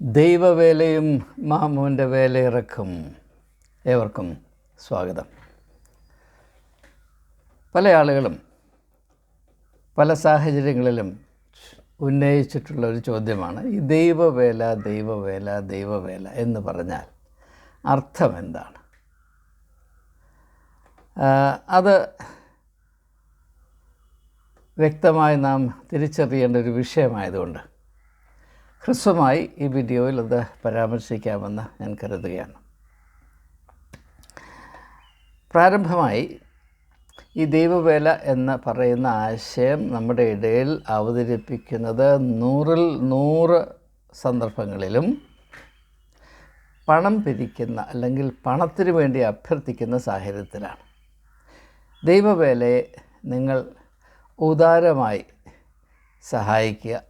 ദൈവവേലയും മാമുവിന്റെ വേലയിറക്കും ഏവർക്കും സ്വാഗതം. പല ആളുകളും പല സാഹചര്യങ്ങളിലും ഉന്നയിച്ചിട്ടുള്ള ഒരു ചോദ്യമാണ് ഈ ദൈവവേല ദൈവവേല ദൈവവേല എന്ന് പറഞ്ഞാൽ അർത്ഥം എന്താണ്? അത് വ്യക്തമായി നാം തിരിച്ചറിയേണ്ട ഒരു വിഷയമായതുകൊണ്ട് ഹ്രസ്വമായി ഈ വീഡിയോയിൽ അത് പരാമർശിക്കാമെന്ന് ഞാൻ കരുതുകയാണ്. പ്രാരംഭമായി ഈ ദൈവവേല എന്ന് പറയുന്ന ആശയം നമ്മുടെ ഇടയിൽ അവതരിപ്പിക്കുന്നത് നൂറിൽ നൂറ് സന്ദർഭങ്ങളിലും പണം പിരിക്കുന്ന അല്ലെങ്കിൽ പണത്തിന് വേണ്ടി അഭ്യർത്ഥിക്കുന്ന സാഹചര്യത്തിലാണ്. ദൈവവേലയെ നിങ്ങൾ ഉദാരമായി സഹായിക്കുക.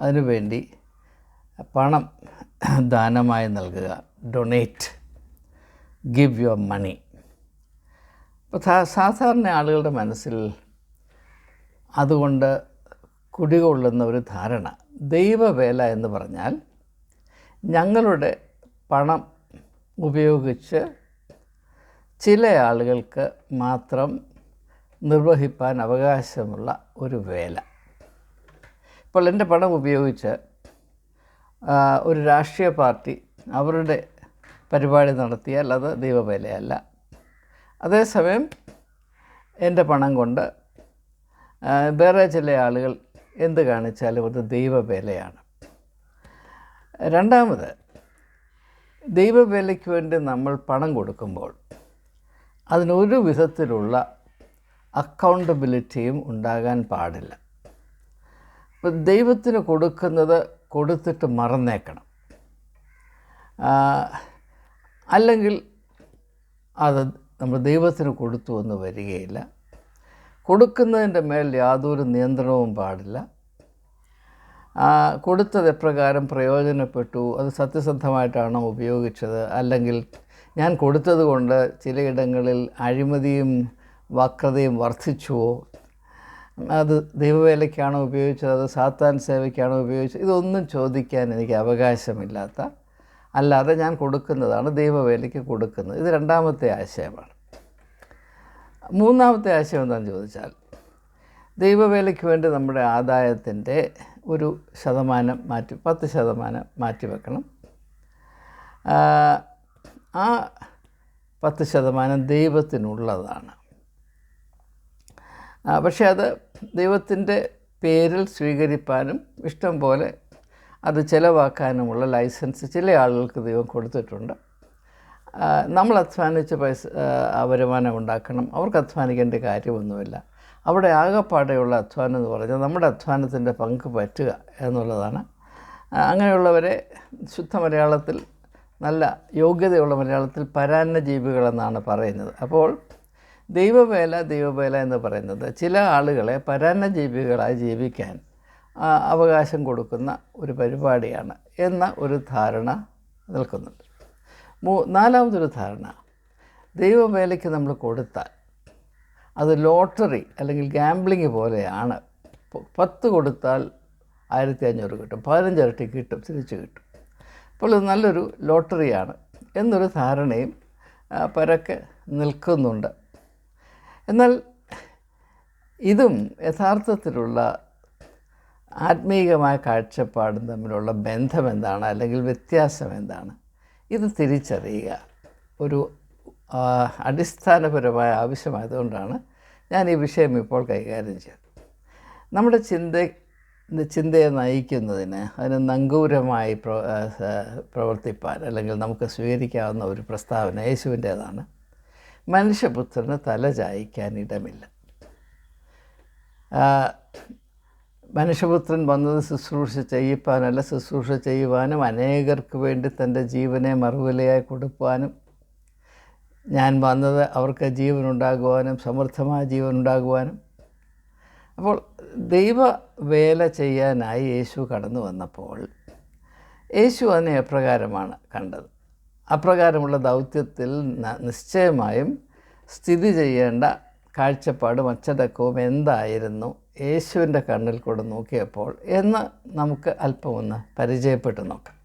അതിനുവേണ്ടി പണം ദാനമായി നൽകുക. ഡൊണേറ്റ് ഗിവ് യുവർ മണി അപ്പോൾ സാധാരണ ആളുകളുടെ മനസ്സിൽ അതുകൊണ്ട് കുടികൊള്ളുന്ന ഒരു ധാരണ. ദൈവവേല എന്ന് പറഞ്ഞാൽ ഞങ്ങളുടെ പണം ഉപയോഗിച്ച് ചില ആളുകൾക്ക് മാത്രം നിർവഹിപ്പാൻ അവകാശമുള്ള ഒരു വേല. ഇപ്പോൾ എന്റെ പണം ഉപയോഗിച്ച് ഒരു രാഷ്ട്രീയ പാർട്ടി അവരുടെ പരിപാടി നടത്തിയാൽ അത് ദൈവവേലയല്ല. അതേസമയം എന്റെ പണം കൊണ്ട് വേറെ ചില ആളുകൾ എന്ത് കാണിച്ചാലും അത് ദൈവവേലയാണ്. രണ്ടാമത് ദൈവവേലയ്ക്ക് വേണ്ടി നമ്മൾ പണം കൊടുക്കുമ്പോൾ അതിനൊരു വിധത്തിലുള്ള അക്കൗണ്ടബിലിറ്റിയും ഉണ്ടാകാൻ പാടില്ല. ഇപ്പം ദൈവത്തിന് കൊടുക്കുന്നത് കൊടുത്തിട്ട് മറന്നേക്കണം. അല്ലെങ്കിൽ അത് നമ്മൾ ദൈവത്തിന് കൊടുത്തു എന്ന് വരികയില്ല. കൊടുക്കുന്നതിന്റെ മേൽ യാതൊരു നിയന്ത്രണവും പാടില്ല. കൊടുത്തത് എപ്രകാരം പ്രയോജനപ്പെട്ടു അത് സത്യസന്ധമായിട്ടാണോ ഉപയോഗിച്ചത് അല്ലെങ്കിൽ ഞാൻ കൊടുത്തത് കൊണ്ട് ചിലയിടങ്ങളിൽ അഴിമതിയും വക്രതയും വർദ്ധിച്ചുവോ അത് ദൈവവേലയ്ക്കാണോ ഉപയോഗിച്ചത്? അത് സാത്താൻ സേവയ്ക്കാണോ ഉപയോഗിച്ചത്? ഇതൊന്നും ചോദിക്കാൻ എനിക്ക് അവകാശമില്ലാത്ത അല്ലാതെ ഞാൻ കൊടുക്കുന്നതാണ് ദൈവവേലയ്ക്ക് കൊടുക്കുന്നത്. ഇത് രണ്ടാമത്തെ ആശയമാണ്. മൂന്നാമത്തെ ആശയം എന്താണെന്ന് ചോദിച്ചാൽ ദൈവവേലയ്ക്ക് വേണ്ടി നമ്മുടെ ആദായത്തിന്റെ ഒരു ശതമാനം മാറ്റി പത്ത് ശതമാനം മാറ്റി വെക്കണം. ആ, പത്ത് ശതമാനം ദൈവത്തിനുള്ളതാണ്. പക്ഷേ അത് ദൈവത്തിന്റെ പേരിൽ സ്വീകരിപ്പാനും ഇഷ്ടം പോലെ അത് ചിലവാക്കാനുമുള്ള ലൈസൻസ് ചില ആളുകൾക്ക് ദൈവം കൊടുത്തിട്ടുണ്ട്. നമ്മൾ അധ്വാനിച്ച് പൈസ വരുമാനം ഉണ്ടാക്കണം. അവർക്ക് അധ്വാനിക്കേണ്ട കാര്യമൊന്നുമില്ല. അവിടെ ആകെപ്പാടെയുള്ള അധ്വാനം എന്ന് പറഞ്ഞാൽ നമ്മുടെ അധ്വാനത്തിന്റെ പങ്ക് പറ്റുക എന്നുള്ളതാണ്. അങ്ങനെയുള്ളവരെ ശുദ്ധ മലയാളത്തിൽ നല്ല യോഗ്യതയുള്ള മലയാളത്തിൽ പരാന്ന ജീവികളെന്നാണ് പറയുന്നത്. അപ്പോൾ ദൈവവേല ദൈവവേല എന്ന് പറയുന്നത് ചില ആളുകളെ പരാന്നജീവികളായി ജീവിക്കാൻ അവകാശം കൊടുക്കുന്ന ഒരു പരിപാടിയാണ് എന്ന ഒരു ധാരണ നിൽക്കുന്നുണ്ട്. മൂ നാലാമതൊരു ധാരണ ദൈവവേലയ്ക്ക് നമ്മൾ കൊടുത്താൽ അത് ലോട്ടറി അല്ലെങ്കിൽ ഗാംബ്ലിങ് പോലെയാണ്. പത്ത് കൊടുത്താൽ ആയിരത്തി അഞ്ഞൂറ് കിട്ടും പതിനഞ്ചിരട്ടി കിട്ടും തിരിച്ച് കിട്ടും. അപ്പോൾ ഇത് നല്ലൊരു ലോട്ടറിയാണ് എന്നൊരു ധാരണയും പരക്കെ നിൽക്കുന്നുണ്ട്. എന്നാൽ ഇതും യഥാർത്ഥത്തിലുള്ള ആത്മീയമായ കാഴ്ചപ്പാടും തമ്മിലുള്ള ബന്ധം എന്താണ് അല്ലെങ്കിൽ വ്യത്യാസം എന്താണ് ഇത് തിരിച്ചറിയുക. ഒരു അടിസ്ഥാനപരമായ ആവശ്യമായതുകൊണ്ടാണ് ഞാൻ ഈ വിഷയം ഇപ്പോൾ കൈകാര്യം ചെയ്തത്. നമ്മുടെ ചിന്ത ചിന്തയെ നയിക്കുന്നതിന് അതിന് നങ്കൂരമായി പ്രവർത്തിപ്പാൻ അല്ലെങ്കിൽ നമുക്ക് സ്വീകരിക്കാവുന്ന ഒരു പ്രസ്താവന യേശുവിന്റേതാണ്. മനുഷ്യപുത്രന് തല ചായ്ക്കാൻ ഇടമില്ല. മനുഷ്യപുത്രൻ വന്നത് ശുശ്രൂഷ ചെയ്യിപ്പാനല്ല ശുശ്രൂഷ ചെയ്യുവാനും അനേകർക്ക് വേണ്ടി തന്റെ ജീവനെ മറുവിലയായി കൊടുക്കുവാനും ഞാൻ വന്നത് അവർക്ക് ജീവനുണ്ടാകുവാനും സമൃദ്ധമായ ജീവനുണ്ടാകുവാനും. അപ്പോൾ ദൈവ വേല ചെയ്യാനായി യേശു കടന്നു വന്നപ്പോൾ യേശു അതിനെ എപ്രകാരമാണ് കണ്ടത്? അപ്രകാരമുള്ള ദൗത്യത്തിൽ നിശ്ചയമായും സ്ഥിതി ചെയ്യേണ്ട കാഴ്ചപ്പാടും അച്ചടക്കവും എന്തായിരുന്നു? യേശുവിന്റെ കണ്ണിൽ കൂടെ നോക്കിയപ്പോൾ എന്ന് നമുക്ക് അല്പമൊന്ന് പരിചയപ്പെട്ട് നോക്കാം.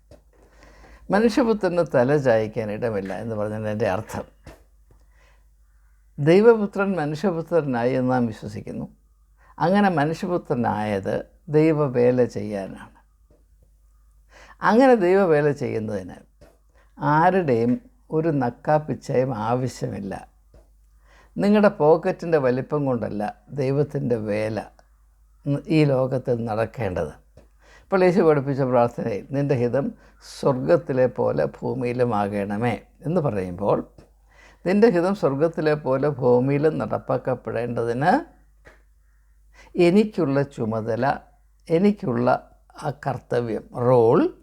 മനുഷ്യപുത്രന് തല ചായ്ക്കാൻ ഇടമില്ല എന്ന് പറഞ്ഞാൽ എന്റെ അർത്ഥം. ദൈവപുത്രൻ മനുഷ്യപുത്രനായി എന്ന് നാം വിശ്വസിക്കുന്നു. അങ്ങനെ മനുഷ്യപുത്രനായത് ദൈവവേല ചെയ്യാനാണ്. അങ്ങനെ ദൈവവേല ചെയ്യുന്നതിന് ആരുടെയും ഒരു നക്കാപ്പിച്ചയും ആവശ്യമില്ല. നിങ്ങളുടെ പോക്കറ്റിന്റെ വലിപ്പം കൊണ്ടല്ല ദൈവത്തിന്റെ വേല ഈ ലോകത്തിൽ നടക്കേണ്ടത്. ഇപ്പോൾ യേശു പഠിപ്പിച്ച പ്രാർത്ഥനയിൽ നിന്റെ ഹിതം സ്വർഗത്തിലെ പോലെ ഭൂമിയിലുമാകണമേ എന്ന് പറയുമ്പോൾ നിന്റെ ഹിതം സ്വർഗത്തിലെ പോലെ ഭൂമിയിലും നടപ്പാക്കപ്പെടേണ്ടതിന് എനിക്കുള്ള ചുമതല എനിക്കുള്ള ആ കർത്തവ്യം റോൾ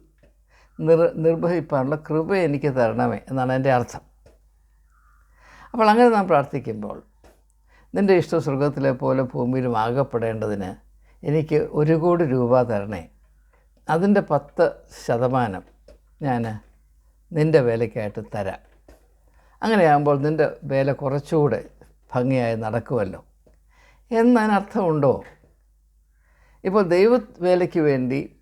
നിർ നിർവഹിക്കാനുള്ള കൃപ എനിക്ക് തരണമേ എന്നാണ് എന്റെ അർത്ഥം. അപ്പോൾ അങ്ങനെ നാം പ്രാർത്ഥിക്കുമ്പോൾ നിന്റെ ഇഷ്ടം സ്വർഗത്തിലെ പോലെ ഭൂമിയിലും ആകപ്പെടേണ്ടതിന് എനിക്ക് ഒരു കോടി രൂപ തരണേ. അതിന്റെ പത്ത് ശതമാനം ഞാൻ നിന്റെ വേലയ്ക്കായിട്ട് തരാം. അങ്ങനെയാകുമ്പോൾ നിന്റെ വേല കുറച്ചുകൂടെ ഭംഗിയായി നടക്കുമല്ലോ. എന്നതിനർത്ഥമുണ്ടോ? ഇപ്പോൾ ദൈവ വേലയ്ക്ക് വേണ്ടി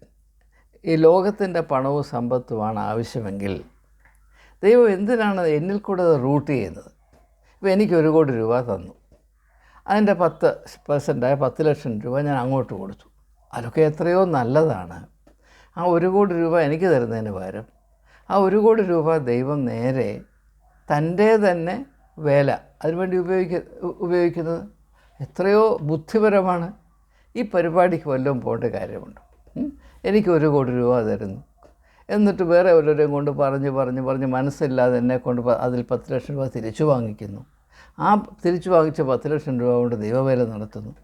ഈ ലോകത്തിന്റെ പണവും സമ്പത്തുമാണ് ആവശ്യമെങ്കിൽ ദൈവം എന്തിനാണ് എന്നിൽ കൂടെ റൂട്ട് ചെയ്യുന്നത്? ഇപ്പോൾ എനിക്ക് ഒരു കോടി രൂപ തന്നു. അതിന്റെ പത്ത് പെർസെന്റായ പത്ത് ലക്ഷം രൂപ ഞാൻ അങ്ങോട്ട് കൊടുത്തു. അതൊക്കെ എത്രയോ നല്ലതാണ്. ആ ഒരു കോടി രൂപ എനിക്ക് തരുന്നതിന് പകരം ആ ഒരു കോടി രൂപ ദൈവം നേരെ തന്റെ തന്നെ വേല അതിനുവേണ്ടി ഉപയോഗിക്ക ഉപയോഗിക്കുന്നത് എത്രയോ ബുദ്ധിപരമാണ്. ഈ പരിപാടിക്ക് വല്ലതും പോകേണ്ട കാര്യമുണ്ട്? എനിക്ക് ഒരു കോടി രൂപ തരുന്നു. എന്നിട്ട് വേറെ വല്ലവരെയും കൊണ്ട് പറഞ്ഞ് പറഞ്ഞ് പറഞ്ഞ് മനസ്സില്ലാതെ എന്നെ കൊണ്ട് അതിൽ പത്ത് ലക്ഷം രൂപ തിരിച്ചു വാങ്ങിക്കുന്നു. ആ തിരിച്ചു വാങ്ങിച്ച പത്ത് ലക്ഷം രൂപ കൊണ്ട് ദൈവവേല നടത്തുന്നു.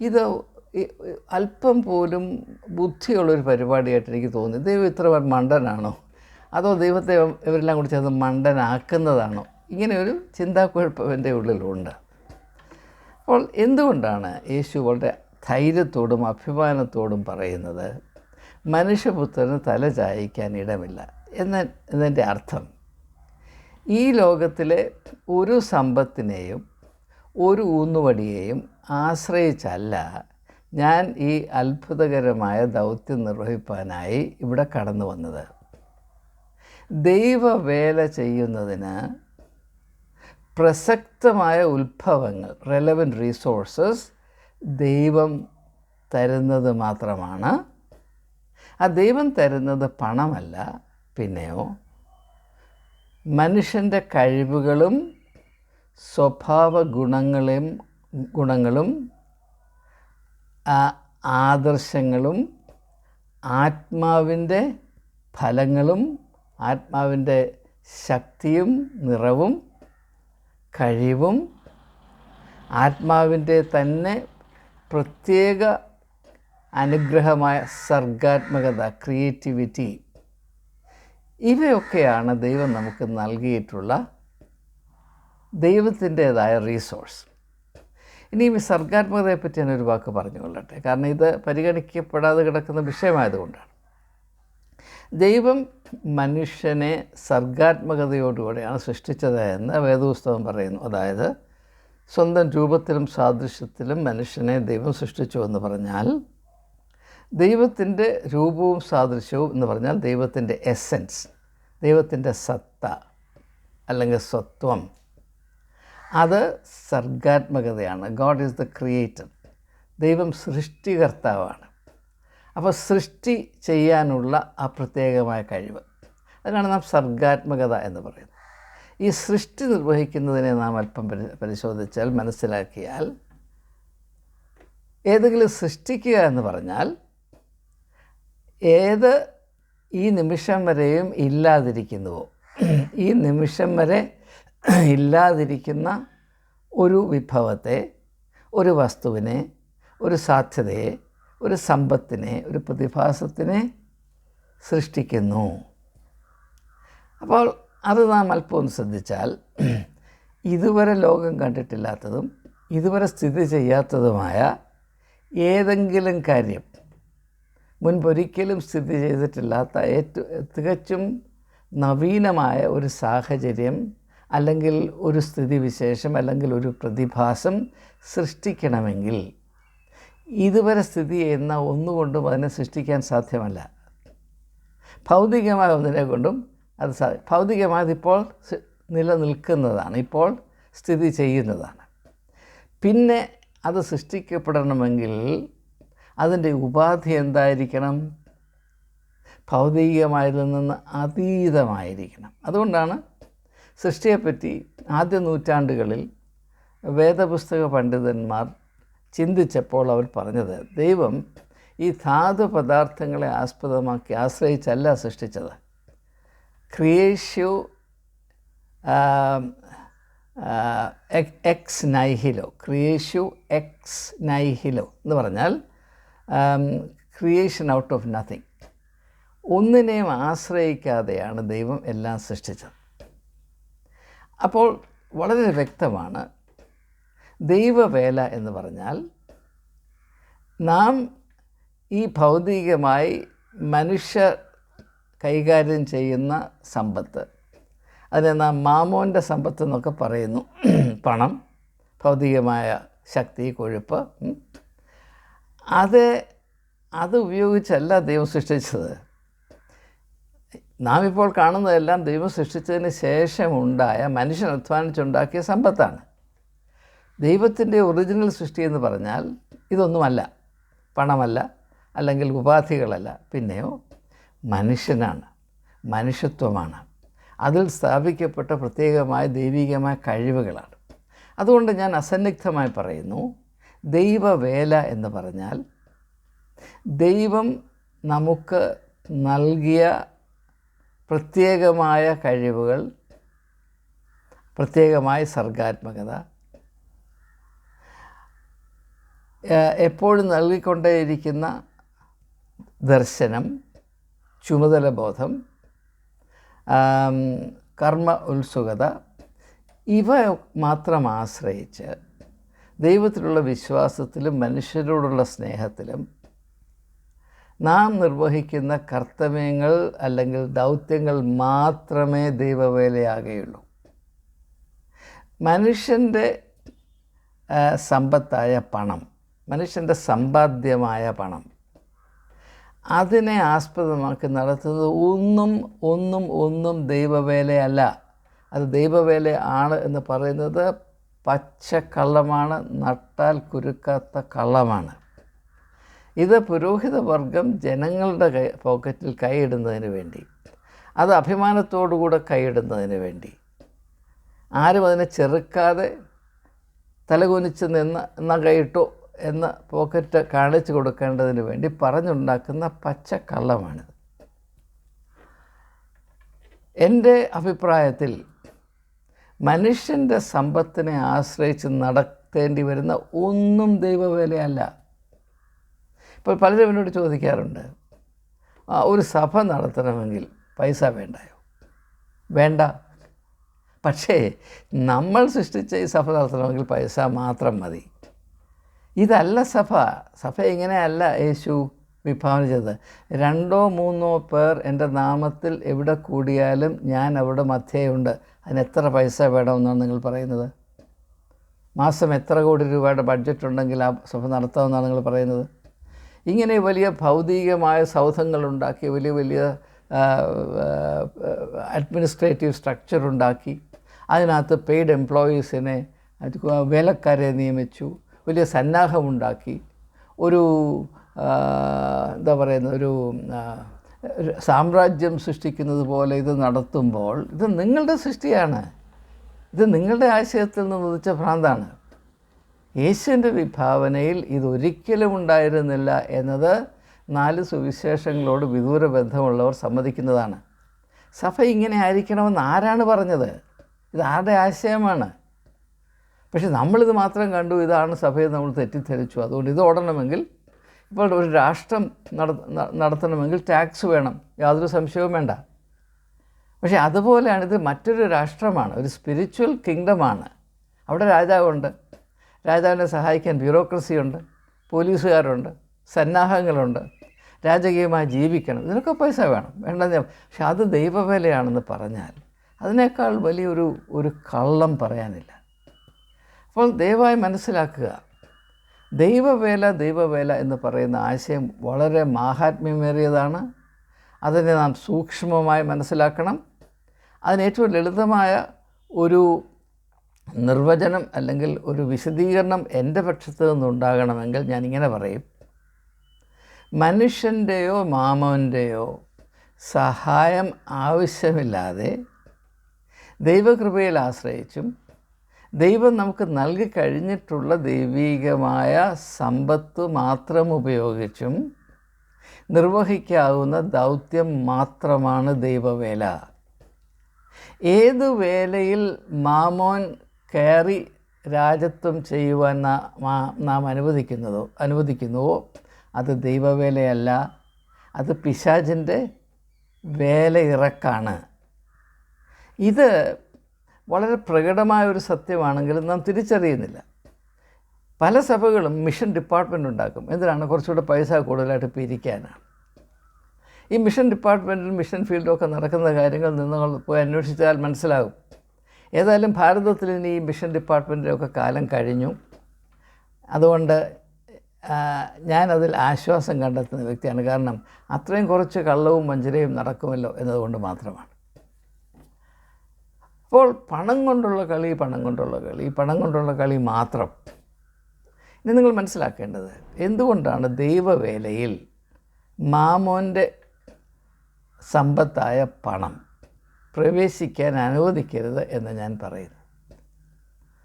ഇത് അല്പം പോലും ബുദ്ധിയുള്ളൊരു പരിപാടിയായിട്ട് എനിക്ക് തോന്നി. ദൈവം ഇത്ര മണ്ടനാണോ? അതോ ദൈവത്തെ ഇവരെല്ലാം കൂടി ചേർന്ന് മണ്ടനാക്കുന്നതാണോ? ഇങ്ങനെ ഒരു ചിന്താക്കുഴപ്പം എന്റെ ഉള്ളിലുണ്ട്. അപ്പോൾ എന്തുകൊണ്ടാണ് യേശു വളരെ ധൈര്യത്തോടും അഭിമാനത്തോടും പറയുന്നത്? മനുഷ്യപുത്രന് തല ചായ്ക്കാൻ ഇടമില്ല. എന്ന എന്നതിന്റെ അർത്ഥം? ഈ ലോകത്തിലെ ഒരു സമ്പത്തിനെയും ഒരു ഊന്നുവടിയെയും ആശ്രയിച്ചല്ല ഞാൻ ഈ അത്ഭുതകരമായ ദൗത്യം നിർവഹിപ്പാനായി ഇവിടെ കടന്നു വന്നത്. ദൈവവേല ചെയ്യുന്നതിന് പ്രസക്തമായ ഉത്ഭവങ്ങൾ റെലവന്റ് റീസോഴ്സസ് ദൈവം തരുന്നത് മാത്രമാണ് ആ ദൈവം തരുന്നത് പണമല്ല പിന്നെയോ? മനുഷ്യന്റെ കഴിവുകളും സ്വഭാവ ഗുണങ്ങളെയും ഗുണങ്ങളും ആദർശങ്ങളും ആത്മാവിന്റെ ഫലങ്ങളും ആത്മാവിന്റെ ശക്തിയും നിറവും കഴിവും ആത്മാവിന്റെ തന്നെ പ്രത്യേക അനുഗ്രഹമായ സർഗാത്മകത ക്രിയേറ്റിവിറ്റി ഇവയൊക്കെയാണ് ദൈവം നമുക്ക് നൽകിയിട്ടുള്ള ദൈവത്തിന്റേതായ റീസോഴ്സ് ഇനിയും ഈ സർഗാത്മകതയെപ്പറ്റി ഞാനൊരു വാക്ക് പറഞ്ഞു പറഞ്ഞുകൊള്ളട്ടെ. കാരണം ഇത് പരിഗണിക്കപ്പെടാതെ കിടക്കുന്ന വിഷയമായതുകൊണ്ടാണ്. ദൈവം മനുഷ്യനെ സർഗാത്മകതയോടുകൂടെയാണ് സൃഷ്ടിച്ചത് എന്ന് വേദപുസ്തകം പറയുന്നു. അതായത് സ്വന്തം രൂപത്തിലും സാദൃശ്യത്തിലും മനുഷ്യനെ ദൈവം സൃഷ്ടിച്ചു എന്ന് പറഞ്ഞാൽ ദൈവത്തിന്റെ രൂപവും സാദൃശ്യവും എന്ന് പറഞ്ഞാൽ ദൈവത്തിന്റെ എസൻസ് ദൈവത്തിന്റെ സത്ത അല്ലെങ്കിൽ സ്വത്വം. അത് സർഗാത്മകതയാണ്. ഗോഡ് ഈസ് ദ ക്രിയേറ്റർ ദൈവം സൃഷ്ടികർത്താവാണ്. അപ്പോൾ സൃഷ്ടി ചെയ്യാനുള്ള ആ പ്രത്യേകമായ കഴിവ്. അതിനാണ് നാം സർഗാത്മകത എന്ന് പറയുന്നത്. ഈ സൃഷ്ടി നിർവഹിക്കുന്നതിനെ നാം അല്പം പരി പരിശോധിച്ചാൽ മനസ്സിലാക്കിയാൽ ഏതെങ്കിലും സൃഷ്ടിക്കുക എന്ന് പറഞ്ഞാൽ ഏത് ഈ നിമിഷം വരെയും ഇല്ലാതിരിക്കുന്നുവോ? ഈ നിമിഷം വരെ ഇല്ലാതിരിക്കുന്ന ഒരു വിഭവത്തെ ഒരു വസ്തുവിനെ ഒരു സാധ്യതയെ ഒരു സമ്പത്തിനെ ഒരു പ്രതിഭാസത്തിനെ സൃഷ്ടിക്കുന്നു. അപ്പോൾ അത് നാം അല്പം ശ്രദ്ധിച്ചാൽ ഇതുവരെ ലോകം കണ്ടിട്ടില്ലാത്തതും ഇതുവരെ സ്ഥിതി ചെയ്യാത്തതുമായ ഏതെങ്കിലും കാര്യം മുൻപൊരിക്കലും സ്ഥിതി ചെയ്തിട്ടില്ലാത്ത ഏറ്റവും തികച്ചും നവീനമായ ഒരു സാഹചര്യം അല്ലെങ്കിൽ ഒരു സ്ഥിതിവിശേഷം അല്ലെങ്കിൽ ഒരു പ്രതിഭാസം സൃഷ്ടിക്കണമെങ്കിൽ ഇതുവരെ സ്ഥിതി ചെയ്യുന്ന ഒന്നുകൊണ്ടും അതിനെ സൃഷ്ടിക്കാൻ സാധ്യമല്ല. ഭൗതികമായ ഒന്നിനെ കൊണ്ടും അത് സാ ഭൗതികമായത് ഇപ്പോൾ സ് നിലനിൽക്കുന്നതാണ് ഇപ്പോൾ സ്ഥിതി ചെയ്യുന്നതാണ്. പിന്നെ അത് സൃഷ്ടിക്കപ്പെടണമെങ്കിൽ അതിന്റെ ഉപാധി എന്തായിരിക്കണം? ഭൗതികമായതിൽ നിന്ന് അതീതമായിരിക്കണം. അതുകൊണ്ടാണ് സൃഷ്ടിയെപ്പറ്റി ആദ്യ നൂറ്റാണ്ടുകളിൽ വേദപുസ്തക പണ്ഡിതന്മാർ ചിന്തിച്ചപ്പോൾ അവർ പറഞ്ഞത് ദൈവം ഈ ധാതു പദാർത്ഥങ്ങളെ ആസ്പദമാക്കി ആശ്രയിച്ചല്ല സൃഷ്ടിച്ചത്. ക്രിയേഷ്യോ എക്സ് നൈഹിലോ ക്രിയേഷ്യു എക്സ് നൈഹിലോ എന്ന് പറഞ്ഞാൽ ക്രിയേഷൻ ഔട്ട് ഓഫ് നത്തിങ് ഒന്നിനെയും ആശ്രയിക്കാതെയാണ് ദൈവം എല്ലാം സൃഷ്ടിച്ചത് അപ്പോൾ വളരെ വ്യക്തമാണ് ദൈവവേല എന്ന് പറഞ്ഞാൽ നാം ഈ ഭൗതികമായി മനുഷ്യ കൈകാര്യം ചെയ്യുന്ന സമ്പത്ത് അതിനെ നാം മാമോന്റെ സമ്പത്ത് എന്നൊക്കെ പറയുന്നു പണം ഭൗതികമായ ശക്തി കൊഴുപ്പ്. അത് അത് ഉപയോഗിച്ചല്ല ദൈവം സൃഷ്ടിച്ചത്. നാം ഇപ്പോൾ കാണുന്നതെല്ലാം ദൈവം സൃഷ്ടിച്ചതിന് ശേഷമുണ്ടായ മനുഷ്യൻ അധ്വാനിച്ചുണ്ടാക്കിയ സമ്പത്താണ്. ദൈവത്തിന്റെ ഒറിജിനൽ സൃഷ്ടി എന്ന് പറഞ്ഞാൽ ഇതൊന്നുമല്ല. പണമല്ല അല്ലെങ്കിൽ ഉപാധികളല്ല. പിന്നെയോ മനുഷ്യനാണ് മനുഷ്യത്വമാണ്. അതിൽ സ്ഥാപിക്കപ്പെട്ട പ്രത്യേകമായ ദൈവികമായ കഴിവുകളാണ്. അതുകൊണ്ട് ഞാൻ അസന്നിഗ്ധമായി പറയുന്നു ദൈവവേല എന്ന് പറഞ്ഞാൽ ദൈവം നമുക്ക് നൽകിയ പ്രത്യേകമായ കഴിവുകൾ പ്രത്യേകമായ സർഗാത്മകത എപ്പോഴും നൽകിക്കൊണ്ടേയിരിക്കുന്ന ദർശനം ചുമതല ബോധം കർമ്മ ഉത്സുകത ഇവ മാത്രം ആശ്രയിച്ച് ദൈവത്തിലുള്ള വിശ്വാസത്തിലും മനുഷ്യരോടുള്ള സ്നേഹത്തിലും നാം നിർവഹിക്കുന്ന കർത്തവ്യങ്ങൾ അല്ലെങ്കിൽ ദൗത്യങ്ങൾ മാത്രമേ ദൈവവേലയാകുകയുള്ളൂ. മനുഷ്യന്റെ സമ്പത്തായ പണം മനുഷ്യന്റെ സമ്പാദ്യമായ പണം അതിനെ ആസ്പദമാക്കി നടത്തുന്നത് ഒന്നും ഒന്നും ഒന്നും ദൈവവേലയല്ല. അത് ദൈവവേല ആണ് എന്ന് പറയുന്നത് പച്ച കള്ളമാണ് നട്ടാൽ കുരുക്കാത്ത കള്ളമാണ്. ഇത് പുരോഹിതവർഗം ജനങ്ങളുടെ കൈ പോക്കറ്റിൽ കൈയിടുന്നതിന് വേണ്ടി അത് അഭിമാനത്തോടുകൂടെ കൈയിടുന്നതിന് വേണ്ടി. ആരും അതിനെ ചെറുക്കാതെ തലകുനിച്ച് നിന്ന് എന്ന കൈയിട്ടോ എന്ന് പോക്കറ്റ് കാണിച്ചു കൊടുക്കേണ്ടതിന് വേണ്ടി പറഞ്ഞുണ്ടാക്കുന്ന പച്ച കള്ളമാണിത്. എന്റെ അഭിപ്രായത്തിൽ മനുഷ്യന്റെ സമ്പത്തിനെ ആശ്രയിച്ച് നടത്തേണ്ടി വരുന്ന ഒന്നും ദൈവവേലയല്ല. ഇപ്പോൾ പലരും എന്നോട് ചോദിക്കാറുണ്ട് ഒരു സഭ നടത്തണമെങ്കിൽ പൈസ വേണ്ടായോ? വേണ്ട. പക്ഷേ നമ്മൾ സൃഷ്ടിച്ച ഈ സഭ നടത്തണമെങ്കിൽ പൈസ മാത്രം മതി. ഇതല്ല സഭ. സഭ ഇങ്ങനെയല്ല യേശു. വിഭാവന രണ്ടോ മൂന്നോ പേർ എന്റെ നാമത്തിൽ എവിടെ കൂടിയാലും ഞാൻ അവിടെ മധ്യയുണ്ട്. അതിന് എത്ര പൈസ വേണമെന്നാണ് നിങ്ങൾ പറയുന്നത്? മാസം എത്ര കോടി രൂപയുടെ ബഡ്ജറ്റ് ഉണ്ടെങ്കിൽ ആ സഭ നടത്താമെന്നാണ് നിങ്ങൾ പറയുന്നത്? ഇങ്ങനെ വലിയ ഭൗതികമായ സൗധങ്ങളുണ്ടാക്കി വലിയ വലിയ അഡ്മിനിസ്ട്രേറ്റീവ് സ്ട്രക്ചർ ഉണ്ടാക്കി അതിനകത്ത് പെയ്ഡ് എംപ്ലോയീസിനെ വിലക്കാരെ നിയമിച്ചു വലിയ സന്നാഹമുണ്ടാക്കി ഒരു എന്താ പറയുന്നത് ഒരു ഒരു സാമ്രാജ്യം സൃഷ്ടിക്കുന്നത് പോലെ ഇത് നടത്തുമ്പോൾ ഇത് നിങ്ങളുടെ സൃഷ്ടിയാണ്. ഇത് നിങ്ങളുടെ ആശയത്തിൽ നിന്ന് ഉദിച്ച ഭ്രാന്താണ്. യേശുവിന്റെ വിഭാവനയിൽ ഇതൊരിക്കലും ഉണ്ടായിരുന്നില്ല എന്നത് നാല് സുവിശേഷങ്ങളോട് വിദൂര ബന്ധമുള്ളവർ സമ്മതിക്കുന്നതാണ്. സഭ ഇങ്ങനെ ആയിരിക്കണമെന്ന് ആരാണ് പറഞ്ഞത്? ഇത് ആരുടെ ആശയമാണ്? പക്ഷെ നമ്മളിത് മാത്രം കണ്ടു ഇതാണ് സഭയെ നമ്മൾ തെറ്റിദ്ധരിച്ചു. അതുകൊണ്ട് ഇത് ഓടണമെങ്കിൽ ഇപ്പോൾ ഒരു രാഷ്ട്രം നട നടത്തണമെങ്കിൽ ടാക്സ് വേണം. യാതൊരു സംശയവും വേണ്ട. പക്ഷേ അതുപോലെയാണ് ഇത് മറ്റൊരു രാഷ്ട്രമാണ്. ഒരു സ്പിരിച്വൽ കിങ്ഡമാണ് അവിടെ രാജാവുണ്ട്. രാജാവിനെ സഹായിക്കാൻ ബ്യൂറോക്രസി ബ്യൂറോക്രസിയുണ്ട് പോലീസുകാരുണ്ട്. സന്നാഹങ്ങളുണ്ട്. രാജകീയമായി ജീവിക്കണം. ഇതിനൊക്കെ പൈസ വേണം. വേണ്ടെന്ന് പക്ഷെ അത് ദൈവവേലയാണെന്ന് പറഞ്ഞാൽ അതിനേക്കാൾ വലിയൊരു ഒരു കള്ളം പറയാനില്ല. അപ്പോൾ ദയവായി മനസ്സിലാക്കുക. ദൈവവേല ദൈവവേല എന്ന് പറയുന്ന ആശയം വളരെ മാഹാത്മ്യമേറിയതാണ്. അതിനെ നാം സൂക്ഷ്മമായി മനസ്സിലാക്കണം. അതിന് ഏറ്റവും ലളിതമായ ഒരു നിർവചനം അല്ലെങ്കിൽ ഒരു വിശദീകരണം എന്റെ പക്ഷത്ത് നിന്നുണ്ടാകണമെങ്കിൽ ഞാനിങ്ങനെ പറയും. മനുഷ്യന്റെയോ മാമവന്റെയോ സഹായം ആവശ്യമില്ലാതെ ദൈവകൃപയിൽ ആശ്രയിച്ചും ദൈവം നമുക്ക് നൽകി കഴിഞ്ഞിട്ടുള്ള ദൈവീകമായ സമ്പത്ത് മാത്രം ഉപയോഗിച്ചും നിർവഹിക്കാവുന്ന ദൗത്യം മാത്രമാണ് ദൈവവേല. ഏതു വേലയിൽ മാമോൻ കയറി രാജത്വം ചെയ്യുവാൻ നാം അനുവദിക്കുന്നതോ അനുവദിക്കുന്നുവോ അത് ദൈവവേലയല്ല. അത് പിശാചിന്റെ വേലയിറക്കാണ്. ഇത് വളരെ പ്രകടമായ ഒരു സത്യമാണെങ്കിലും നാം തിരിച്ചറിയുന്നില്ല. പല സഭകളും മിഷൻ ഡിപ്പാർട്ട്മെന്റ് ഉണ്ടാക്കും. എന്തിനാണ്? കുറച്ചുകൂടെ പൈസ കൂടുതലായിട്ട് പിരിക്കാനാണ്. ഈ മിഷൻ ഡിപ്പാർട്ട്മെന്റിലും മിഷൻ ഫീൽഡും ഒക്കെ നടക്കുന്ന കാര്യങ്ങൾ നിങ്ങൾ പോയി അന്വേഷിച്ചാൽ മനസ്സിലാകും. ഏതായാലും ഭാരതത്തിൽ ഇനി ഈ മിഷൻ ഡിപ്പാർട്ട്മെന്റിലൊക്കെ കാലം കഴിഞ്ഞു. അതുകൊണ്ട് ഞാനതിൽ ആശ്വാസം കണ്ടെത്തുന്ന വ്യക്തിയാണ്. കാരണം അത്രയും കുറച്ച് കള്ളവും വഞ്ചനയും നടക്കുമല്ലോ എന്നതുകൊണ്ട് മാത്രമാണ്. അപ്പോൾ പണം കൊണ്ടുള്ള കളി പണം കൊണ്ടുള്ള കളി പണം കൊണ്ടുള്ള കളി മാത്രം. ഇനി നിങ്ങൾ മനസ്സിലാക്കേണ്ടത് എന്തുകൊണ്ടാണ് ദൈവവേലയിൽ മാമോന്റെ സമ്പത്തായ പണം പ്രവേശിക്കാൻ അനുവദിക്കരുത് എന്ന് ഞാൻ പറയുന്നു?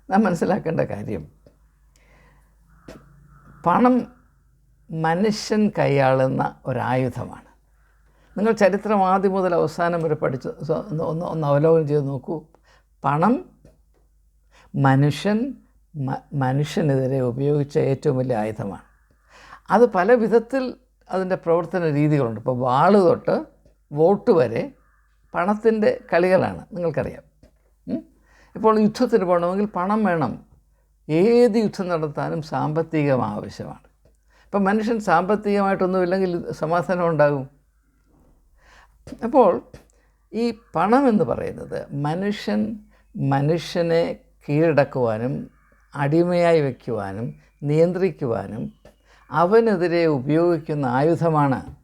നാം മനസ്സിലാക്കേണ്ട കാര്യം പണം മനുഷ്യൻ കൈയാളുന്ന ഒരായുധമാണ്. നിങ്ങൾ ചരിത്രം ആദ്യം മുതൽ അവസാനം വരെ പഠിച്ച് ഒന്ന് ഒന്ന് അവലോകനം ചെയ്ത് നോക്കൂ. പണം മനുഷ്യൻ മനുഷ്യനെതിരെ ഉപയോഗിച്ച ഏറ്റവും വലിയ ആയുധമാണ്. അത് പല വിധത്തിൽ അതിന്റെ പ്രവർത്തന രീതികളുണ്ട്. ഇപ്പോൾ വാൾ തൊട്ട് വോട്ട് വരെ പണത്തിന്റെ കളികളാണ്. നിങ്ങൾക്കറിയാം. ഇപ്പോൾ യുദ്ധത്തിന് പോകണമെങ്കിൽ പണം വേണം. ഏത് യുദ്ധം നടത്താനും സാമ്പത്തികം ആവശ്യമാണ്. ഇപ്പം മനുഷ്യൻ സാമ്പത്തികമായിട്ടൊന്നുമില്ലെങ്കിൽ സമാധാനം ഉണ്ടാകും. അപ്പോൾ ഈ പണം എന്ന് പറയുന്നത് മനുഷ്യൻ മനുഷ്യനെ കീഴടക്കുവാനും അടിമയായി വയ്ക്കുവാനും നിയന്ത്രിക്കുവാനും അവനെതിരെ ഉപയോഗിക്കുന്ന ആയുധമാണ്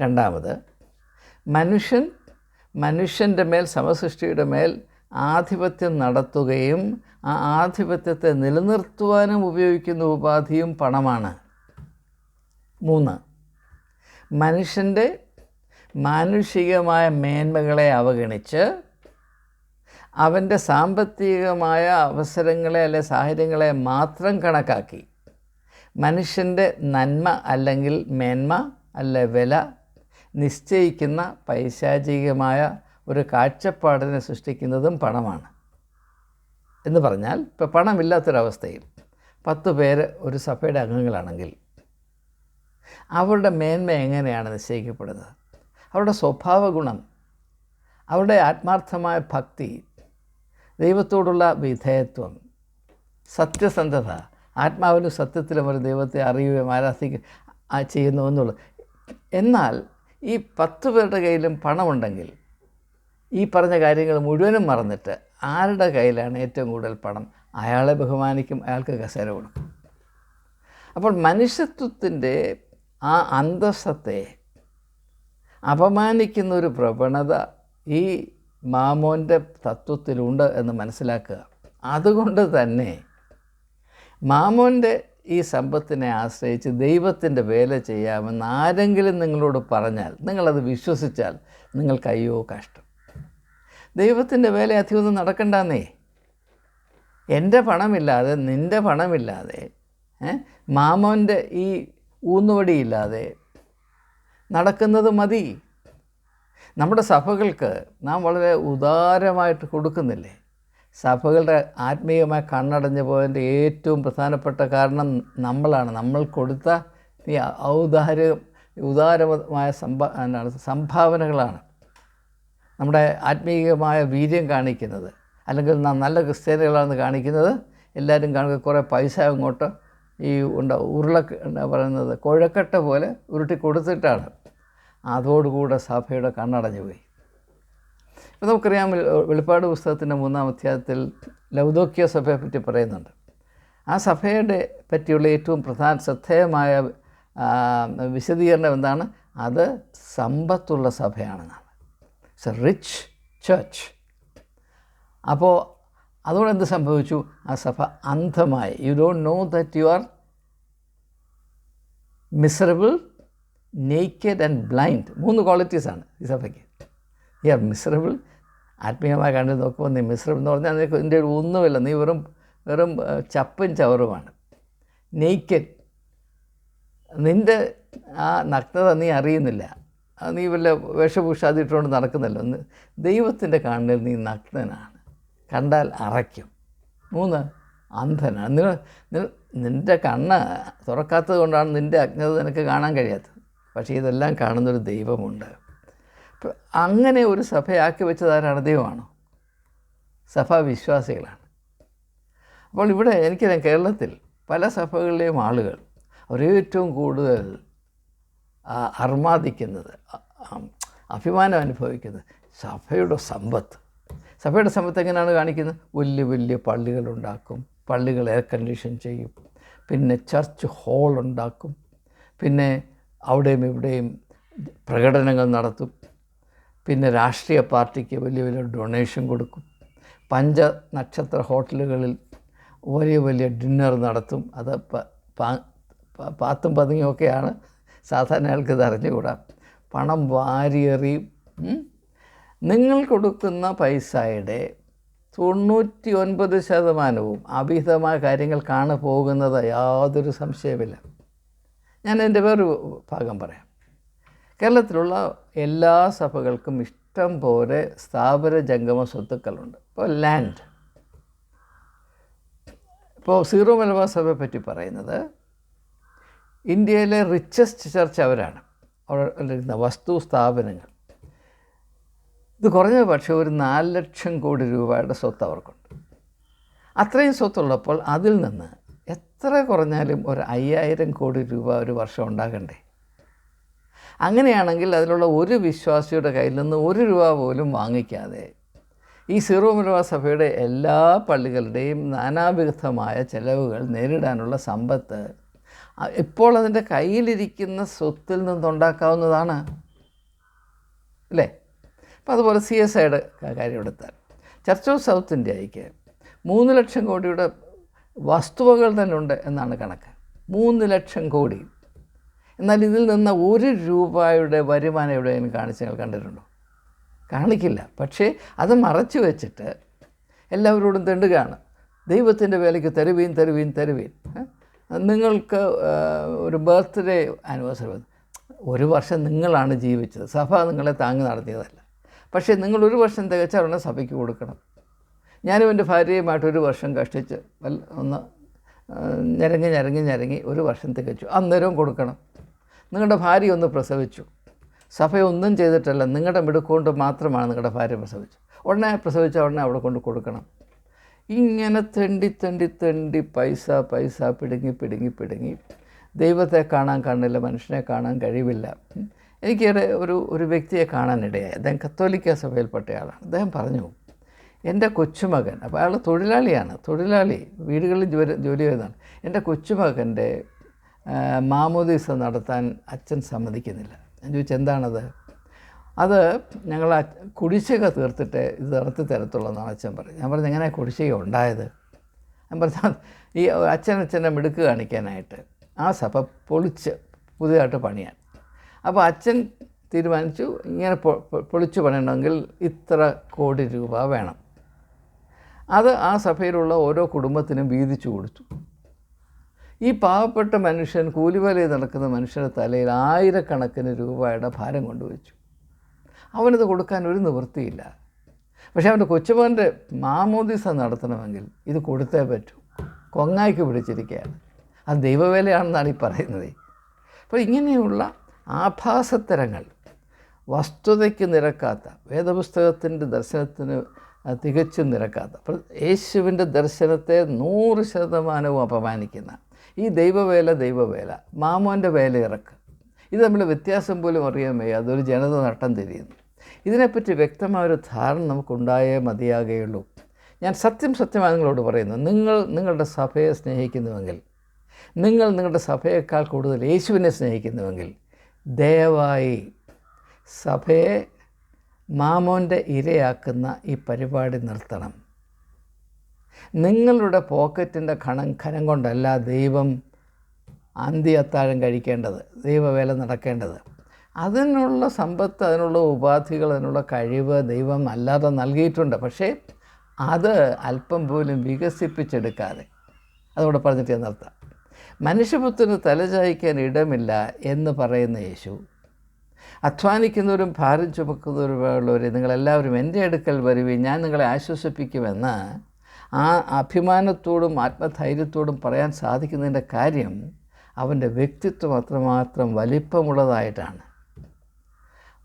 രണ്ടാമത് മനുഷ്യൻ മനുഷ്യന്റെ മേൽ സമസൃഷ്ടിയുടെ മേൽ ആധിപത്യം നടത്തുകയും ആ ആധിപത്യത്തെ നിലനിർത്തുവാനും ഉപയോഗിക്കുന്ന ഉപാധിയും പണമാണ്. മൂന്ന് മനുഷ്യന്റെ മാനുഷികമായ മേന്മകളെ അവഗണിച്ച് അവന്റെ സാമ്പത്തികമായ അവസരങ്ങളെ അല്ലെ സാഹചര്യങ്ങളെ മാത്രം കണക്കാക്കി. മനുഷ്യന്റെ നന്മ അല്ലെങ്കിൽ മേന്മ അല്ലെ വില നിശ്ചയിക്കുന്ന പൈശാചികമായ ഒരു കാഴ്ചപ്പാടിനെ സൃഷ്ടിക്കുന്നതും പണമാണ്. എന്ന് പറഞ്ഞാൽ ഇപ്പോൾ പണമില്ലാത്തൊരവസ്ഥയിൽ പത്ത് പേര് ഒരു സഭയുടെ അംഗങ്ങളാണെങ്കിൽ അവരുടെ മേന്മ എങ്ങനെയാണ് നിശ്ചയിക്കപ്പെടുന്നത്? അവരുടെ സ്വഭാവ ഗുണം അവരുടെ ആത്മാർത്ഥമായ ഭക്തി ദൈവത്തോടുള്ള വിധേയത്വം. സത്യസന്ധത. ആത്മാവിലും സത്യത്തിലും ഒരു ദൈവത്തെ അറിയുകയും ആരാധിക്കുകയും ചെയ്യുന്നു എന്നുള്ളത് എന്നാൽ ഈ പത്ത് പേരുടെ കയ്യിലും പണമുണ്ടെങ്കിൽ ഈ പറഞ്ഞ കാര്യങ്ങൾ മുഴുവനും മറന്നിട്ട് ആരുടെ കയ്യിലാണ് ഏറ്റവും കൂടുതൽ പണം? അയാളെ ബഹുമാനിക്കും അയാൾക്ക് കസേര കൊടുക്കും. അപ്പോൾ മനുഷ്യത്വത്തിന്റെ ആ അന്തസ്സത്തെ അപമാനിക്കുന്ന ഒരു പ്രവണത ഈ മാമോന്റെ തത്വത്തിലുണ്ട് എന്ന് മനസ്സിലാക്കുക. അതുകൊണ്ട് തന്നെ മാമോന്റെ ഈ സമ്പത്തിനെ ആശ്രയിച്ച് ദൈവത്തിന്റെ വേല ചെയ്യാമെന്ന് ആരെങ്കിലും നിങ്ങളോട് പറഞ്ഞാൽ നിങ്ങളത് വിശ്വസിച്ചാൽ നിങ്ങൾക്ക് അയ്യോ കഷ്ടം. ദൈവത്തിന്റെ വേല അധികമൊന്നും നടക്കണ്ടെന്നേ. എന്റെ പണമില്ലാതെ നിന്റെ പണമില്ലാതെ മാമോന്റെ ഈ ഊന്നുവടിയില്ലാതെ നടക്കുന്നത് മതി. നമ്മുടെ സഭകൾക്ക് നാം വളരെ ഉദാരമായിട്ട് കൊടുക്കുന്നില്ലേ? സഭകളുടെ ആത്മീയമായി കണ്ണടഞ്ഞു പോയതിന്റെ ഏറ്റവും പ്രധാനപ്പെട്ട കാരണം നമ്മളാണ്. നമ്മൾ കൊടുത്ത ഈ ഔദാര്യം ഉദാരമായ സംഭാ സംഭാവനകളാണ് നമ്മുടെ ആത്മീയമായ വീര്യം കാണിക്കുന്നത്. അല്ലെങ്കിൽ നാം നല്ല ക്രിസ്ത്യാനികളാണെന്ന് കാണിക്കുന്നത്. എല്ലാവരും കാണുക കുറേ പൈസ അങ്ങോട്ട് ഈ ഉണ്ട ഉരുള പറയുന്നത് കോഴക്കട്ട പോലെ ഉരുട്ടി കൊടുത്തിട്ടാണ്. അതോടുകൂടെ സഭയുടെ കണ്ണടഞ്ഞു പോയി. ഇപ്പോൾ നമുക്കറിയാം വെളിപ്പാട് പുസ്തകത്തിന്റെ മൂന്നാം അധ്യായത്തിൽ ലൗദോക്യ സഭയെ പറ്റി പറയുന്നുണ്ട്. ആ സഭയുടെ പറ്റിയുള്ള ഏറ്റവും പ്രധാന ശ്രദ്ധേയമായ വിശദീകരണം എന്താണ്? അത് സമ്പത്തുള്ള സഭയാണെന്നാണ്. ഇറ്റ്സ് എ റിച്ച് ചർച്ച് അപ്പോൾ അതുകൊണ്ട് എന്ത് സംഭവിച്ചു? ആ സഭ അന്ധമായി. You don't know that you are miserable naked and blind മൂന്ന് ക്വാളിറ്റീസാണ് ഈ സഭയ്ക്ക്. യു ആർ മിസറബിൾ ആത്മീയമായി കണ്ടു നോക്കുമ്പോൾ നീ മിസറബിൾ എന്ന് പറഞ്ഞാൽ നിനക്ക് ഒരു ഒന്നുമില്ല. നീ വെറും വെറും ചപ്പും ചവറുമാണ്. നെയ്ക്കഡ് നിന്റെ ആ നഗ്നത നീ അറിയുന്നില്ല. നീ വല്ല വേഷഭൂഷാതി ഇട്ടുകൊണ്ട് നടക്കുന്നല്ലോ. ഒന്ന് ദൈവത്തിന്റെ കണ്ണിൽ നീ നഗ്നനാണ്. കണ്ടാൽ അറയ്ക്കും. മൂന്ന് അന്ധനാണ്. നിന- നിന്റെ കണ്ണ് തുറക്കാത്തത് കൊണ്ടാണ് നിന്റെ അജ്ഞത നിനക്ക് കാണാൻ കഴിയാത്തത്. പക്ഷേ ഇതെല്ലാം കാണുന്നൊരു ദൈവമുണ്ട്. അപ്പോൾ അങ്ങനെ ഒരു സഭയാക്കി വെച്ചതാരാണ്? ദൈവമാണോ? സഭാവിശ്വാസികളാണ് അപ്പോൾ ഇവിടെ എനിക്കറിയാം കേരളത്തിൽ പല സഭകളിലെയും ആളുകൾ അവർ ഏറ്റവും കൂടുതൽ അർമാദിക്കുന്നത് അഭിമാനം അനുഭവിക്കുന്നത് സഭയുടെ സമ്പത്ത്. സഭയുടെ സമ്പത്ത് എങ്ങനെയാണ് കാണിക്കുന്നത്? വലിയ വലിയ പള്ളികളുണ്ടാക്കും പള്ളികൾ എയർ കണ്ടീഷൻ ചെയ്യും. പിന്നെ ചർച്ച് ഹോൾ ഉണ്ടാക്കും. പിന്നെ അവിടെയും ഇവിടെയും പ്രകടനങ്ങൾ നടത്തും. പിന്നെ രാഷ്ട്രീയ പാർട്ടിക്ക് വലിയ വലിയ ഡൊണേഷൻ കൊടുക്കും. പഞ്ച നക്ഷത്ര ഹോട്ടലുകളിൽ വലിയ വലിയ ഡിന്നർ നടത്തും. അത് പാത്തും പതുങ്ങിയൊക്കെയാണ് സാധാരണ ആൾക്ക് ഇത് പണം വാരിയേറി നിങ്ങൾ കൊടുക്കുന്ന പൈസയുടെ തൊണ്ണൂറ്റി ഒൻപത് ശതമാനവും അഭിഹിതമായ കാര്യങ്ങൾക്കാണ് പോകുന്നത്. യാതൊരു സംശയമില്ല ഞാൻ എന്റെ വേറൊരു ഭാഗം പറയാം. കേരളത്തിലുള്ള എല്ലാ സഭകൾക്കും ഇഷ്ടം പോലെ സ്ഥാപന ജംഗമ സ്വത്തുക്കളുണ്ട്. ഇപ്പോൾ ലാൻഡ് ഇപ്പോൾ സീറോ മലബാർ സഭയെ പറ്റി പറയുന്നത് ഇന്ത്യയിലെ റിച്ചസ്റ്റ് ചർച്ച് അവരാണ്. അവിടെ വസ്തു സ്ഥാപനങ്ങൾ. ഇത് കുറഞ്ഞ പക്ഷേ ഒരു നാല് ലക്ഷം കോടി രൂപയുടെ സ്വത്ത് അവർക്കുണ്ട്. അത്രയും സ്വത്തുള്ളപ്പോൾ അതിൽ നിന്ന് എത്ര കുറഞ്ഞാലും ഒരു അയ്യായിരം കോടി രൂപ ഒരു വർഷം ഉണ്ടാകണ്ടേ? അങ്ങനെയാണെങ്കിൽ അതിലുള്ള ഒരു വിശ്വാസിയുടെ കയ്യിൽ നിന്ന് ഒരു രൂപ പോലും വാങ്ങിക്കാതെ ഈ സീറോ മലബാർ സഭയുടെ എല്ലാ പള്ളികളുടെയും നാനാവിധമായ ചെലവുകൾ നേരിടാനുള്ള സമ്പത്ത് ഇപ്പോൾ അതിന്റെ കയ്യിലിരിക്കുന്ന സ്വത്തിൽ നിന്നുണ്ടാക്കാവുന്നതാണ്. അല്ലേ? അപ്പോൾ അതുപോലെ സി എസ് ഐയുടെ കാര്യം എടുത്താൽ ചർച്ച് ഓഫ് സൗത്ത് ഇന്ത്യയ്ക്ക് മൂന്ന് ലക്ഷം കോടിയുടെ വസ്തുവകൾ തന്നെ ഉണ്ട് എന്നാണ് കണക്ക്. മൂന്ന് ലക്ഷം കോടി. എന്നാൽ ഇതിൽ നിന്ന് ഒരു രൂപയുടെ വരുമാനം എവിടെയെങ്കിലും കാണിച്ച് നിങ്ങൾ കണ്ടിട്ടുണ്ടോ? കാണിക്കില്ല. പക്ഷേ അത് മറച്ചു വെച്ചിട്ട് എല്ലാവരോടും തെണ്ടുകയാണ്. ദൈവത്തിന്റെ വേലയ്ക്ക് തരുവീൻ തരുവീൻ തരുവീൻ. നിങ്ങൾക്ക് ഒരു ബർത്ത്ഡേ ആനിവേഴ്സറി ഒരു വർഷം നിങ്ങളാണ് ജീവിച്ചത്. സഭ നിങ്ങളെ താങ്ങി നടത്തിയതല്ല. പക്ഷേ നിങ്ങൾ ഒരു വർഷം തികച്ചാൽ ഉടനെ സഭയ്ക്ക് കൊടുക്കണം. ഞാനും എന്റെ ഭാര്യയുമായിട്ട് ഒരു വർഷം കഷ്ടിച്ച് വല്ല ഒന്ന് ഞരങ്ങി ഞരങ്ങി ഞരങ്ങി ഒരു വർഷം തികച്ചു അന്നേരവും കൊടുക്കണം. നിങ്ങളുടെ ഭാര്യ ഒന്ന് പ്രസവിച്ചു. സഭയൊന്നും ചെയ്തിട്ടല്ല. നിങ്ങളുടെ മിടുക്കൊണ്ട് മാത്രമാണ് നിങ്ങളുടെ ഭാര്യ പ്രസവിച്ചു ഉടനെ പ്രസവിച്ച ഉടനെ അവിടെ കൊണ്ട് കൊടുക്കണം. ഇങ്ങനെ തെണ്ടി തെണ്ടി തെണ്ടി പൈസ പൈസ പിടുങ്ങി പിടുങ്ങി പിടുങ്ങി. ദൈവത്തെ കാണാൻ കാണില്ല മനുഷ്യനെ കാണാൻ കഴിവില്ല. എനിക്കേറെ ഒരു ഒരു വ്യക്തിയെ കാണാനിടയായി. അദ്ദേഹം കത്തോലിക്ക സഭയിൽപ്പെട്ടയാളാണ്. അദ്ദേഹം പറഞ്ഞു എന്റെ കൊച്ചുമകൻ അപ്പോൾ അയാൾ തൊഴിലാളിയാണ് തൊഴിലാളി വീടുകളിൽ ജോലി ജോലി ചെയ്തതാണ്. എന്റെ കൊച്ചുമകന്റെ മാമോദീസ നടത്താൻ അച്ഛൻ സമ്മതിക്കുന്നില്ല. ഞാൻ ചോദിച്ചു എന്താണത്? അത് ഞങ്ങൾ കുടിശ്ശിക തീർത്തിട്ട് ഇത് നടത്തി തരത്തുള്ളൂ എന്നാണ് അച്ഛൻ പറഞ്ഞു ഞാൻ പറഞ്ഞു എങ്ങനെ കുടിശ്ശിക ഉണ്ടായത്? ഞാൻ പറഞ്ഞു ഈ അച്ഛൻ അച്ഛന്റെ മിടുക്ക് കാണിക്കാനായിട്ട് ആ സഭ പൊളിച്ച് പുതിയതായിട്ട് പണിയാൻ. അപ്പോൾ അച്ഛൻ തീരുമാനിച്ചു ഇങ്ങനെ പൊളിച്ച് പണിയണമെങ്കിൽ ഇത്ര കോടി രൂപ വേണം. അത് ആ സഭയിലുള്ള ഓരോ കുടുംബത്തിനും വീതിച്ചു കൊടുത്തു. ഈ പാവപ്പെട്ട മനുഷ്യൻ കൂലിവലയിൽ നടക്കുന്ന മനുഷ്യന്റെ തലയിൽ ആയിരക്കണക്കിന് രൂപയുടെ ഭാരം കൊണ്ടുവച്ചു. അവനത് കൊടുക്കാൻ ഒരു നിവൃത്തിയില്ല. പക്ഷേ അവന്റെ കൊച്ചുമോന്റെ മാമോദിസ നടത്തണമെങ്കിൽ ഇത് കൊടുത്തേ പറ്റൂ. കൊങ്ങായ്ക്ക് പിടിച്ചിരിക്കുകയാണ്. അത് ദൈവവേലയാണെന്നാണ് ഈ പറയുന്നത്. അപ്പോൾ ഇങ്ങനെയുള്ള ആഭാസത്തരങ്ങൾ വസ്തുതയ്ക്ക് നിരക്കാത്ത വേദപുസ്തകത്തിന്റെ ദർശനത്തിന് തികച്ചും നിരക്കാത്ത. യേശുവിന്റെ ദർശനത്തെ നൂറ് ശതമാനവും അപമാനിക്കുന്ന. ഈ ദൈവവേല ദൈവവേല മാമോന്റെ വേല ഇറക്ക്. ഇത് നമ്മൾ വ്യത്യാസം പോലും അറിയാൻ വയ്യ. അതൊരു ജനത നട്ടം തിരിയുന്നു. ഇതിനെപ്പറ്റി വ്യക്തമായ ഒരു ധാരണ നമുക്കുണ്ടായേ മതിയാകുകയുള്ളൂ ഞാൻ സത്യം സത്യമായി നിങ്ങളോട് പറയുന്നു. നിങ്ങൾ നിങ്ങളുടെ സഭയെ സ്നേഹിക്കുന്നുവെങ്കിൽ നിങ്ങൾ നിങ്ങളുടെ സഭയേക്കാൾ കൂടുതൽ യേശുവിനെ സ്നേഹിക്കുന്നുവെങ്കിൽ ദയവായി സഭയെ മാമോന്റെ ഇരയാക്കുന്ന ഈ പരിപാടി നിർത്തണം. നിങ്ങളുടെ പോക്കറ്റിന്റെ ഖണം ഖനം കൊണ്ടല്ല ദൈവം അന്തി അത്താഴം കഴിക്കേണ്ടത് ദൈവവേല നടക്കേണ്ടത്. അതിനുള്ള സമ്പത്ത് അതിനുള്ള ഉപാധികൾ അതിനുള്ള കഴിവ് ദൈവം അല്ലാതെ നൽകിയിട്ടുണ്ട്. പക്ഷേ അത് അല്പം പോലും വികസിപ്പിച്ചെടുക്കാതെ അതോടെ പറഞ്ഞിട്ട് നിർത്താം. മനുഷ്യപുത്രന് തലചായ്ക്കാൻ ഇടമില്ല എന്ന് പറയുന്ന യേശു അധ്വാനിക്കുന്നവരും ഭാരം ചുമക്കുന്നവരുമുള്ളവരെ നിങ്ങളെല്ലാവരും എന്റെ അടുക്കൽ വരുവേ ഞാൻ നിങ്ങളെ ആശ്വസിപ്പിക്കുമെന്ന് ആ അഭിമാനത്തോടും ആത്മധൈര്യത്തോടും പറയാൻ സാധിക്കുന്നതിന്റെ കാര്യം അവന്റെ വ്യക്തിത്വം അത്രമാത്രം വലിപ്പമുള്ളതായിട്ടാണ്.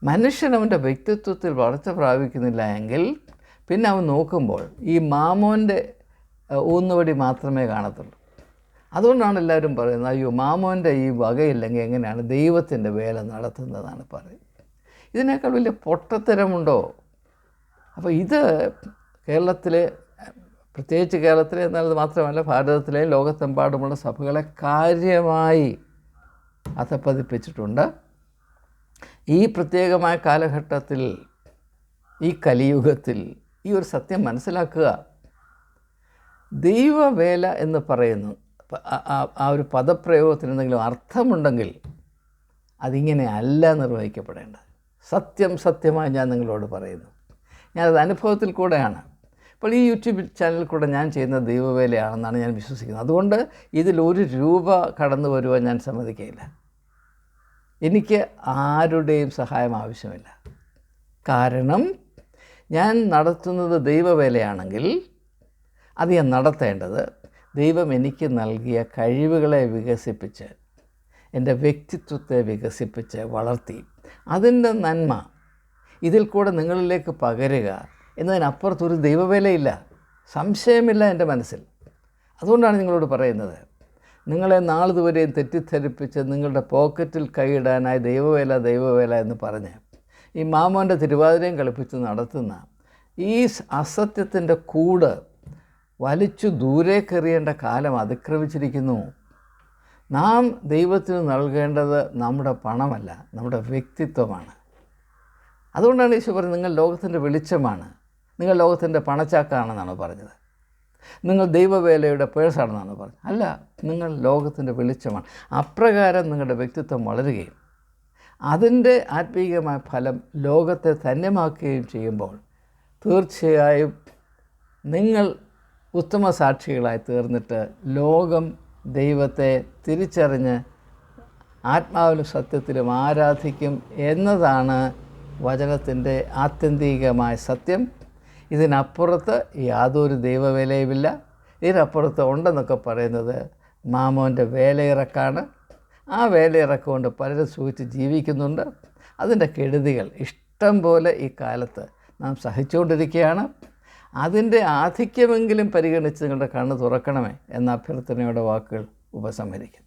മനുഷ്യൻ അവന്റെ വ്യക്തിത്വത്തിൽ വളർച്ച പ്രാപിക്കുന്നില്ല എങ്കിൽ പിന്നെ അവൻ നോക്കുമ്പോൾ ഈ മാമോന്റെ ഊന്നുവടി മാത്രമേ കാണത്തുള്ളൂ. അതുകൊണ്ടാണ് എല്ലാവരും പറയുന്നത് അയ്യോ മാമോന്റെ ഈ വകയില്ലെങ്കിൽ എങ്ങനെയാണ് ദൈവത്തിന്റെ വേല നടത്തുന്നതാണ് പറയുന്നത്. ഇതിനേക്കാൾ വലിയ പൊട്ടത്തരമുണ്ടോ? അപ്പോൾ ഇത് കേരളത്തിലെ പ്രത്യേകിച്ച് കേരളത്തിലെ എന്നത് മാത്രമല്ല ഭാരതത്തിലെ ലോകത്തെമ്പാടുമുള്ള സഭകളെ കാര്യമായി അധപ്പതിപ്പിച്ചിട്ടുണ്ട് ഈ പ്രത്യേകമായ കാലഘട്ടത്തിൽ ഈ കലിയുഗത്തിൽ ഈ ഒരു സത്യം മനസ്സിലാക്കുക. ദൈവവേല എന്ന് പറയുന്നു ആ- ഒരു പദപ്രയോഗത്തിന് എന്തെങ്കിലും അർത്ഥമുണ്ടെങ്കിൽ അതിങ്ങനെ അല്ല നിർവഹിക്കപ്പെടേണ്ടത്. സത്യം സത്യമായി ഞാൻ നിങ്ങളോട് പറയുന്നു. ഞാനത് അനുഭവത്തിൽ കൂടെയാണ്. അപ്പോൾ ഈ യൂട്യൂബ് ചാനലിൽ കൂടെ ഞാൻ ചെയ്യുന്ന ദൈവവേലയാണെന്നാണ് ഞാൻ വിശ്വസിക്കുന്നത്. അതുകൊണ്ട് ഇതിൽ ഒരു രൂപ കടന്നു വരുവാൻ ഞാൻ സമ്മതിക്കുകയില്ല എനിക്ക് ആരുടെയും സഹായം ആവശ്യമില്ല. കാരണം ഞാൻ നടത്തുന്നത് ദൈവവേലയാണെങ്കിൽ അത് ഞാൻ നടത്തേണ്ടത് ദൈവം എനിക്ക് നൽകിയ കഴിവുകളെ വികസിപ്പിച്ച് എന്റെ വ്യക്തിത്വത്തെ വികസിപ്പിച്ച് വളർത്തി. അതിന്റെ നന്മ ഇതിൽ കൂടെ നിങ്ങളിലേക്ക് പകരുക എന്നതിനപ്പുറത്തൊരു ദൈവവേലയില്ല സംശയമില്ല എന്റെ മനസ്സിൽ. അതുകൊണ്ടാണ് നിങ്ങളോട് പറയുന്നത് നിങ്ങളെ നാളിതുവരെയും തെറ്റിദ്ധരിപ്പിച്ച് നിങ്ങളുടെ പോക്കറ്റിൽ കൈയിടാനായി ദൈവവേല ദൈവവേല എന്ന് പറഞ്ഞ് ഈ മാമോന്റെ തിരുവാതിരയും കളിപ്പിച്ച് നടത്തുന്ന ഈ അസത്യത്തിന്റെ കൂട് വലിച്ചു ദൂരേക്കെറിയേണ്ട കാലം അതിക്രമിച്ചിരിക്കുന്നു. നാം ദൈവത്തിന് നൽകേണ്ടത് നമ്മുടെ പണമല്ല നമ്മുടെ വ്യക്തിത്വമാണ്. അതുകൊണ്ടാണ് ഈശോ പറഞ്ഞത് നിങ്ങൾ ലോകത്തിന്റെ വെളിച്ചമാണ് നിങ്ങൾ ലോകത്തിന്റെ പണച്ചാക്കാണെന്നാണ് പറഞ്ഞത്. നിങ്ങൾ ദൈവവേലയുടെ പേഴ്സാണെന്നാണ് പറഞ്ഞത്. അല്ല നിങ്ങൾ ലോകത്തിന്റെ വെളിച്ചമാണ്. അപ്രകാരം നിങ്ങളുടെ വ്യക്തിത്വം വളരുകയും അതിന്റെ ആത്മീയമായ ഫലം ലോകത്തെ ധന്യമാക്കുകയും ചെയ്യുമ്പോൾ തീർച്ചയായും നിങ്ങൾ ഉത്തമ സാക്ഷികളായി തീർന്നിട്ട് ലോകം ദൈവത്തെ തിരിച്ചറിഞ്ഞ് ആത്മാവിലും സത്യത്തിലും ആരാധിക്കും എന്നതാണ് വചനത്തിന്റെ ആത്യന്തികമായ സത്യം. ഇതിനപ്പുറത്ത് യാതൊരു ദൈവവേലയുമില്ല. ഇതിനപ്പുറത്ത് ഉണ്ടെന്നൊക്കെ പറയുന്നത് മാമോന്റെ വേലയിറക്കാണ്. ആ വേലയിറക്കം കൊണ്ട് പലരും സൂചിച്ച് ജീവിക്കുന്നുണ്ട്. അതിന്റെ കെടുതികൾ ഇഷ്ടം പോലെ ഈ കാലത്ത് നാം സഹിച്ചുകൊണ്ടിരിക്കുകയാണ്. അതിന്റെ ആധിക്യമെങ്കിലും പരിഗണിച്ച് നിങ്ങളുടെ കണ്ണ് തുറക്കണമേ എന്ന അഭ്യർത്ഥനയുടെ വാക്കുകൾ ഉപസംഹരിക്കുന്നു.